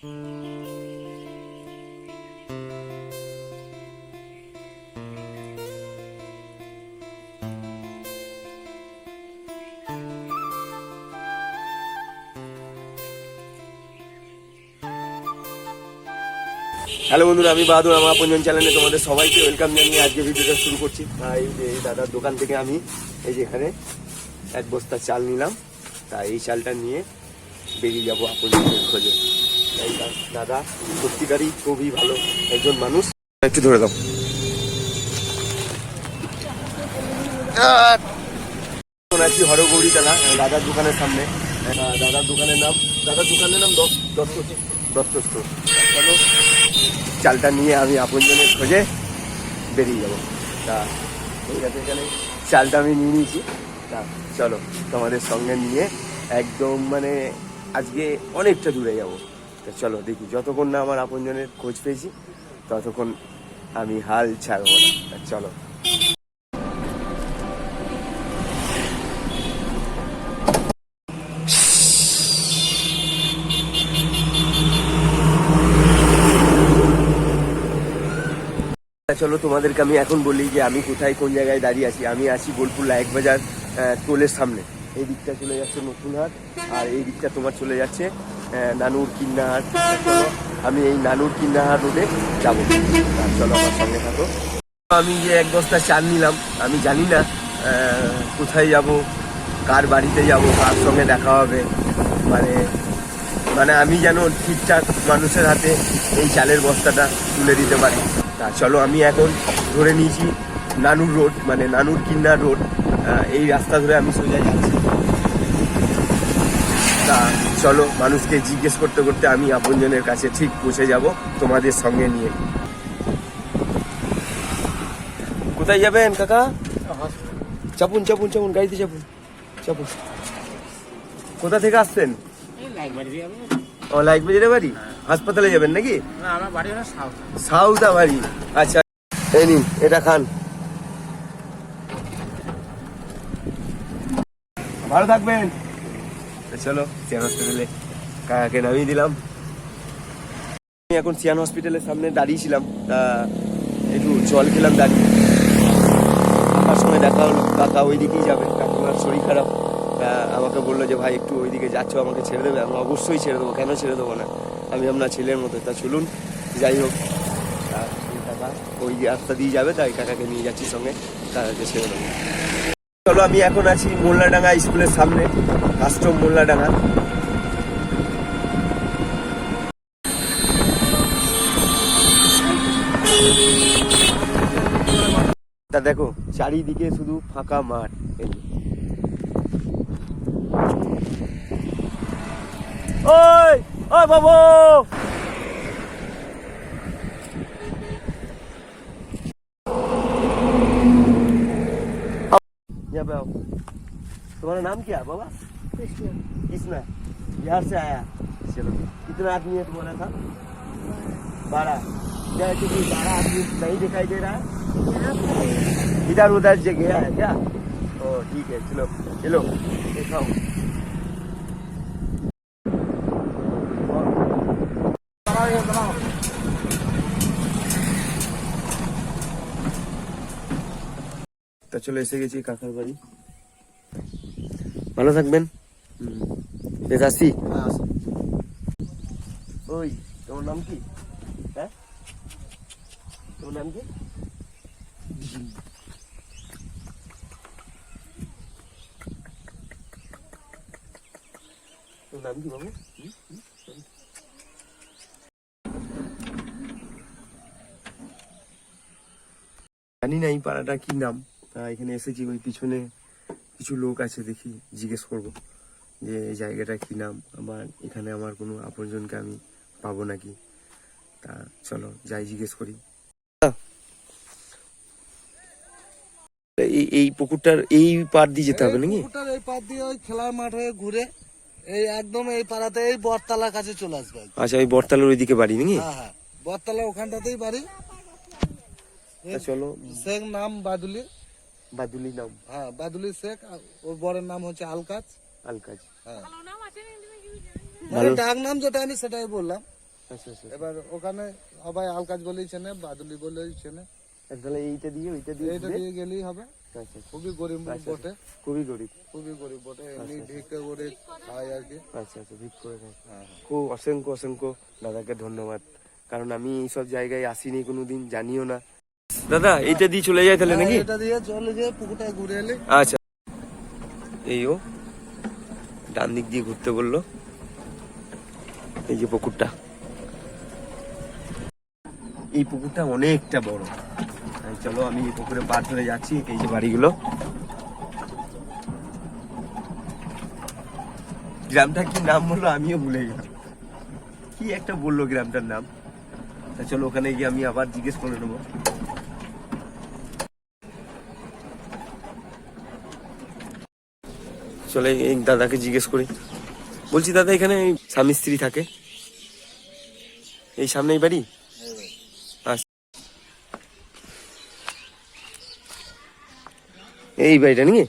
Hello বন্ধুরা, আমি বাহাদুর, আমার আপনজন চ্যানেলে তোমাদের সবাইকে ওয়েলকাম জানিয়ে আজকে ভিডিওটা শুরু করছি। যে এই দাদার দোকান থেকে আমি এই যে এখানে এক বস্তা চাল নিলাম। তা এই চালটা নিয়ে বেরিয়ে যাব আপনজনের খোঁজে। দাদা, সত্যিকারই খুবই ভালো একজন মানুষ। একটু ধরে দাও। আছি হরগৌরী তলা দাদার দোকানের সামনে। দাদার দোকানের নাম, দাদার দোকানের নাম দত্ত দত্ত দত্ত স্টোর চলো, চালটা নিয়ে আমি আপনজনের খোঁজে বেরিয়ে যাব। তা, ঠিক আছে, এখানে চালটা আমি নিয়ে নিয়েছি। তা, চলো, তোমাদের সঙ্গে নিয়ে একদম মানে আজকে অনেকটা দূরে যাব। তা চলো দেখি, যতক্ষণ না আমার আপনজনের খোঁজ পেয়েছি, ততক্ষণ আমি হাল ছাড়বো না। চলো। চলো, তোমাদেরকে আমি এখন বলি যে আমি কোথায়, কোন জায়গায় দাঁড়িয়ে আছি। আমি আছি বোলপুর লায়ক বাজার টোলের সামনে। এই দিকটা চলে যাচ্ছে নতুন নতুনহাট আর এই দিকটা তোমার চলে যাচ্ছে নানুর কিন্নাহাট চলো, আমি এই নানুর কিন্নাহাট রোডে যাব। চলো আমার সঙ্গে থাকো। আমি যে এক বস্তা চাল নিলাম, আমি জানি না কোথায় যাব, কার বাড়িতে যাব, কার সঙ্গে দেখা হবে। মানে মানে আমি যেন ঠিকঠাক মানুষের হাতে এই চালের বস্তাটা তুলে দিতে পারি। তা চলো, আমি এখন ধরে নিয়েছি নানুর রোড মানে নানুর কিন্নার রোড। এই রাস্তা ধরে আমি সোজা যাচ্ছি। চলো, মানুষকে জিজ্ঞেস করতে করতে আমি আপনজনের কাছে ঠিক পৌঁছে যাব তোমাদের সঙ্গে নিয়ে। কোথায় যাবেন, কাকা? চাপুন চাপুন চাপুন, গাড়িতে চাপুন চাপুন। কোথা থেকে আসছেন? ও লাইক বাজারে বাড়ি? হাসপাতালে যাবেন নাকি? সাউথা বাড়ি আচ্ছা এই নিন, এটা খান। ভালো থাকবেন। চলো, সিয়ান হসপিটালে কাকাকে নামিয়ে দিলাম। আমি এখন সিয়ান হসপিটালের সামনে দাঁড়িয়েছিলাম। তা, একটু জল খেলাম দাঁড়িয়ে। কাকার সঙ্গে দেখা হলো। কাকা ওই দিকেই যাবে। কাকিমার শরীর খারাপ। আমাকে বলল যে, ভাই, একটু ওইদিকে যাচ্ছ, আমাকে ছেড়ে দেবে। আমি অবশ্যই ছেড়ে দেবো। কেন ছেড়ে দেবো না? আমি আপনার ছেলের মতো। তা, চলুন, যাই হোক। কাকা ওই রাস্তা দিয়ে যাবে, তাই কাকাকে নিয়ে যাচ্ছি সঙ্গে। কাকাকে ছেড়ে দেবো। চলো, আমি এখন আছি মোল্লাডাঙ্গা স্কুলের সামনে, কাস্টম মোল্লাডাঙ্গা। তা দেখো, চারিদিকে শুধু ফাঁকা মাঠ। ওই ওই বাবু! पे आओ। तुम्हारा नाम क्या है बाबा? कृष्णा। बिहार से आया? चलो। कितना आदमी है तुम्हारा था बारह। क्या क्योंकि बारह आदमी नहीं दिखाई दे रहा है? इधर उधर जगह गया है क्या? ओ ठीक है चलो। चलो दिखाओ। চলে এসে গেছি কাকার বাড়ি। ভালো থাকবেন। বেশ আসি। ওই তোমার নাম কি? হ্যাঁ? তোমার নাম কি? তোর নাম কি বাবু? জানি না এই পাড়াটা কি নাম। তা এখানে এসেছি ওই পিছনে কিছু লোক আছে দেখি জিজ্ঞেস করব যে এই জায়গাটা কি নাম? আমার এখানে আমার কোনো আপনজনকে আমি পাবো নাকি? তা চলো যাই জিজ্ঞেস করি। এই এই পুকুরটার এই পার দিয়ে যেতে হবে নাকি? পুকুরটার এই পার দিয়ে ওই খেলার মাঠ হয়ে ঘুরে এই একদম এই পাড়াতে এই বটতলার কাছে চলে আসবে আচ্ছা ওই বটতলার ওইদিকে বাড়ি নাকি? হ্যাঁ হ্যাঁ। বটতলা ওখানটাতেই বাড়ি। তা চলো। শেখ নাম বাদুলি। বাদুলি নাম। হ্যাঁ বাদুলি শেখ ওর বরের নাম হচ্ছে আলকাজ। আলকাজ। হ্যাঁ। মানে ডাক নাম যেটা আমি সেটাই বললাম। আচ্ছা আচ্ছা। এবার ওখানে সবাই আলকাজ বলেই চেনে বাদুলি বলেই চেনে। তাহলে এইটা দিয়ে ওইটা দিয়ে এইটা দিয়ে গেলেই হবে। আচ্ছা খুবই গরিব বটে। খুবই গরিব। খুবই গরিব বটে এমনি ভিক্ষে করে খায় আর কি। আচ্ছা আচ্ছা ভিক করে খায়। হ্যাঁ হ্যাঁ। খুব অসংখ্য অসংখ্য দাদাকে ধন্যবাদ। কারণ আমি এইসব জায়গায় আসিনি কোনোদিন জানিও না। দাদা এইটা দিয়ে চলে যায় তাহলে নাকি? হ্যাঁ, এটা দিয়ে চলে যে পুকুরটা ঘুরে এলে। আচ্ছা। এই ও ডান দিক দিয়ে ঘুরতে বলল। এই যে পুকুরটা। এই পুকুরটা অনেকটা বড়। চলো আমি এই পুকুরে পার ধরে যাচ্ছি এই যে বাড়িগুলো। গ্রামটা কি নাম বলল আমিও ভুলে গেলাম। কি একটা বলল গ্রামটার নাম? তা চলো ওখানে গিয়ে আমি আবার জিজ্ঞেস করে নেব। চলে এই দাদাকে জিজ্ঞেস করি। বলছি, দাদা, এখানে স্বামী স্ত্রী থাকে? এই সামনেই বাড়ি? আচ্ছা। এই বাড়িটা নাকি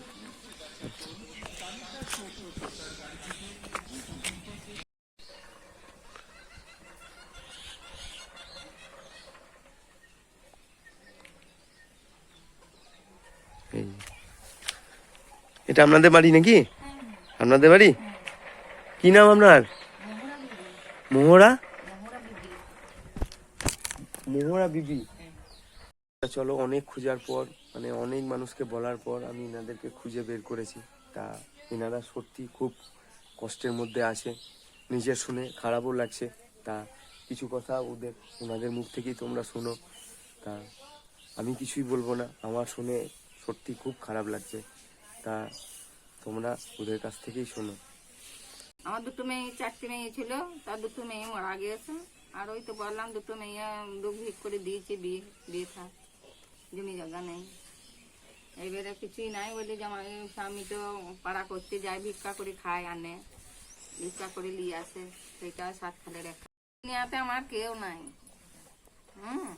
এটা আপনাদের বাড়ি নাকি? আপনাদের বাড়ি? কি নাম আপনার? মোহরা? মোহরা বিবি। চলো, অনেক খোঁজার পর মানে অনেক মানুষকে বলার পর আমি এনাদেরকে খুঁজে বের করেছি। তা এনারা সত্যি খুব কষ্টের মধ্যে আছে। নিজের শুনে খারাপও লাগছে। তা কিছু কথা ওদের, ওনাদের মুখ থেকেই তোমরা শোনো। তা আমি কিছুই বলব না। আমার শুনে সত্যি খুব খারাপ লাগছে। তা তোমরা ওদের কাছ থেকেই শোনো। আমার দুটো মেয়ে, চারটে মেয়ে ছিল, তার দুটো মেয়ে মারা গিয়েছে। আর ওই তো বললাম, দুটো মেয়ে দুঃখ ভিক করে দিয়েছে বিয়ে বিয়ে থাক জমি জায়গা নেই। এবারে কিছুই নাই, বলে যে আমার স্বামী তো পাড়া করতে যায়, ভিক্ষা করে খায়, আনে। ভিক্ষা করে নিয়ে আসে, সেটা সাত খালে রেখা দুনিয়াতে আমার কেউ নাই। হুম?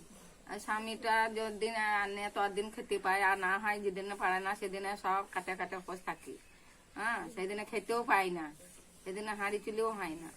স্বামীটা যদিন আনে তদিন খেতে পায়, আর না হয় যেদিনে পারে না সেদিনে সব কাটে কাটে উপোস থাকি। হ্যাঁ সেদিনে খেতেও পাই না, সেদিনে হাঁড়ি চুলেও হয় না।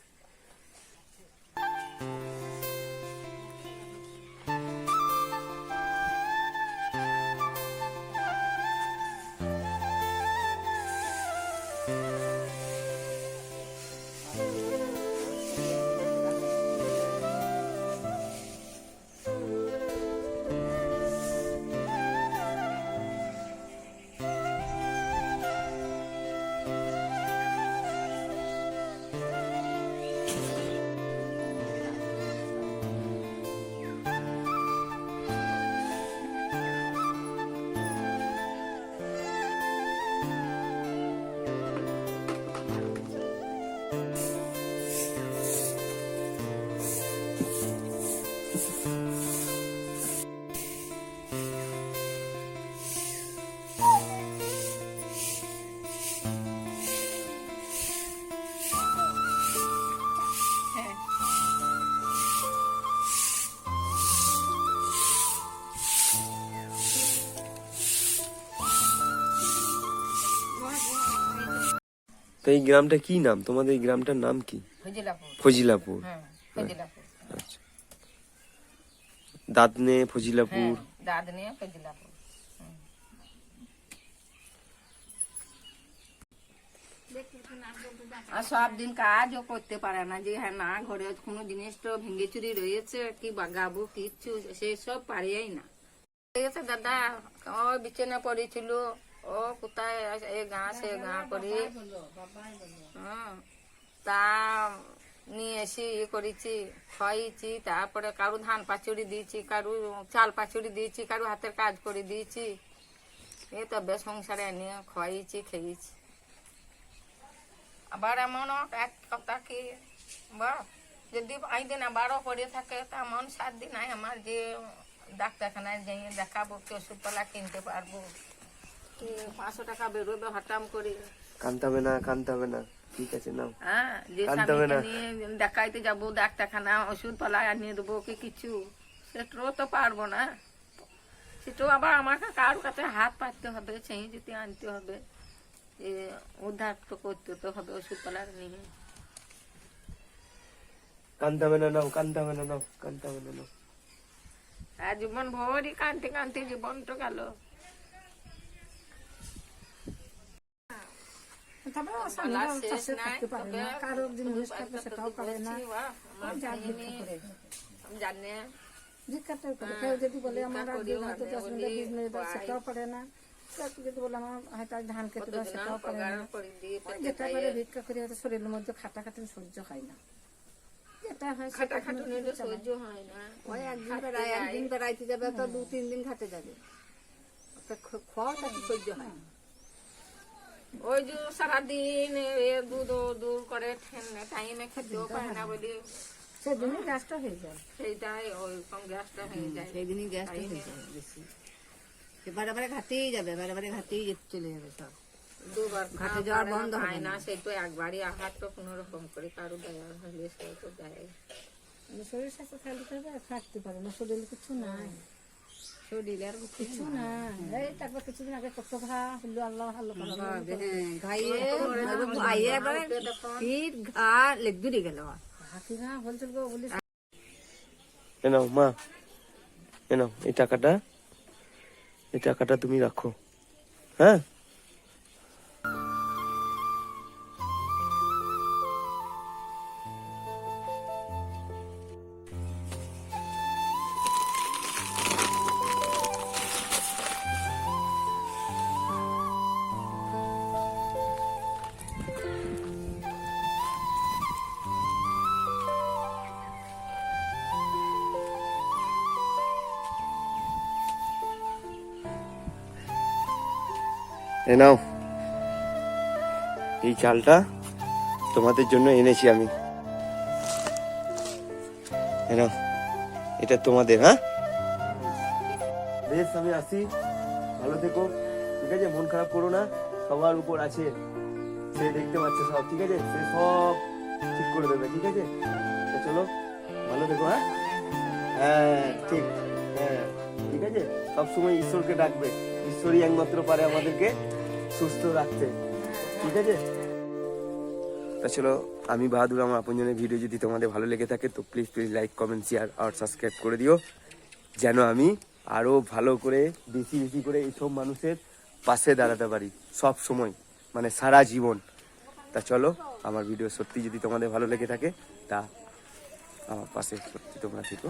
তো এই গ্রামটা কি নাম? তোমাদের এই গ্রামটার নাম কি? ফজিলাপুর। হ্যাঁ আচ্ছা। দাদনে ফজিলাপুর। হ্যাঁ ফজিলাপুর। আর সব দিন কাজও করতে পারে না যে হ্যাঁ না ঘরে কোনো জিনিস তো ভেঙে চুরি রয়েছে কি বাগাবো কিচ্ছু সেই সব পারিয়াই না। গেছে দাদা ও বিছানা পড়েছিল। ও কোথায় এ গা সে গা করি। তা নিয়ে এসে করেছি তারপরে কারু ধান পাচুরি দিয়েছি কারু চাল পাচুরি দিয়েছি কারু হাতের কাজ করে দিয়েছি। এই তবে সংসারে নিয়ে খাইয়েছি খেয়েছি। আবার এমনও এক কথা কি বা যদি পাঁচ দিন আবারও পড়ে থাকে তা এমন সাত দিন আয় আমার যে ডাক্তারখানায় যাই দেখাবো কি ওষুধপালা কিনতে পারব। পাঁচশো টাকা বেরোবে হঠাম করে। কানতে না কানতে না। ঠিক আছে নাও। হ্যাঁ যে স্বামীকে নিয়ে দেখাইতে যাব ডাক্তারখানা ওষুধ পালা আনিয়ে দেবো কি কিছু সেটাও তো পারব না। সেটাও আবার আমাকে কারোর কাছে হাত পাততে হবে সেই যেতে আনতে হবে। উদ্ধার তো করতে তো হবে ওষুধ পালা নিয়ে। কানতে হবে না নাও কানতে হবে না নাও কানতে হবে না নাও। আর জীবন ভরি কানতে কানতে জীবন তো গেল। তারপরে বলা চাষে থাকতে পারে না। কারও সেটাও পারে না। যার ভিক্ষা করে। করে। কেউ যদি বলে আমার আগে হয়তো দশ মিনিট বিশ মিনিট সেটাও পারে না। যদি বলে আমার হয়তো ধান কেটে দেওয়া সেটাও পারে না। যেটা ভিক্ষা করে হয়তো শরীরের মধ্যে খাটা খাটি সহ্য হয় না। যেটা হয় সহ্য হয় না। ওই একদিন বেড়ায় একদিন বেড়াইতে যাবে তো দু তিন দিন ঘাটে যাবে। তা খ- খাওয়াটা কি সহ্য হয়? না ওই যে সারাদিন দুধ দূর করে টাইমে খেতেও পারে না বলে। সেদিনই গ্যাসটা হয়ে যায়। সেইটাই গ্যাসটা হয়ে যায়। সেই দিনই গ্যাসটা হয়ে যায় বেশি। বারে বারে ঘাটেই যাবে বারে বারে ঘাটেই চলে যাবে সব। দুবার ঘাটে যাওয়া বন্ধ হয় না। সেই তো একবারই আহার তো কোনো রকম করে কারও দেওয়া হলে তো দেয়। মানে শরীর স্বাস্থ্য করতে হবে থাকতে পারে না শরীরে কিছু নাই। শরীরে কিছু নাই। এই তারপর কিছুদিন আগে কত ঘা হলো আল্লাহ ভালো হাতি ঘা বলছিল গো বলি এ মা। এ নাও এই টাকাটা এই টাকাটা তুমি রাখো হ্যাঁ নাও। এই চালটা তোমাদের জন্য এনেছি আমি। নাও। এটা তোমাদের হ্যাঁ? বেশ, আমি আসি ভালো থেকো। ঠিক আছে? মন খারাপ করো না। সবার উপর আছে। সে দেখতে পাচ্ছে সব, ঠিক আছে? সে সব ঠিক করে দেবে, ঠিক আছে? চলো, ভালো থেকো হ্যাঁ? হ্যাঁ ঠিক। হ্যাঁ ঠিক আছে? সবসময় ঈশ্বরকে ডাকবে। ঈশ্বরই একমাত্র পারে আমাদেরকে। সুস্থ রাখতে। ঠিক আছে? তা আমি বাহাদুর আমার আপনজনের ভিডিও যদি তোমাদের ভালো লেগে থাকে, তো please please like comment share R subscribe করে দিও। যেন আমি আরও ভালো করে, বেশি বেশি করে এইসব মানুষের পাশে দাঁড়াতে পারি, সব সময় মানে সারা জীবন। তা চলো, আমার ভিডিও সত্যি যদি তোমাদের ভালো লেগে থাকে, তা আমার পাশে সত্যি তোমরা থেকো।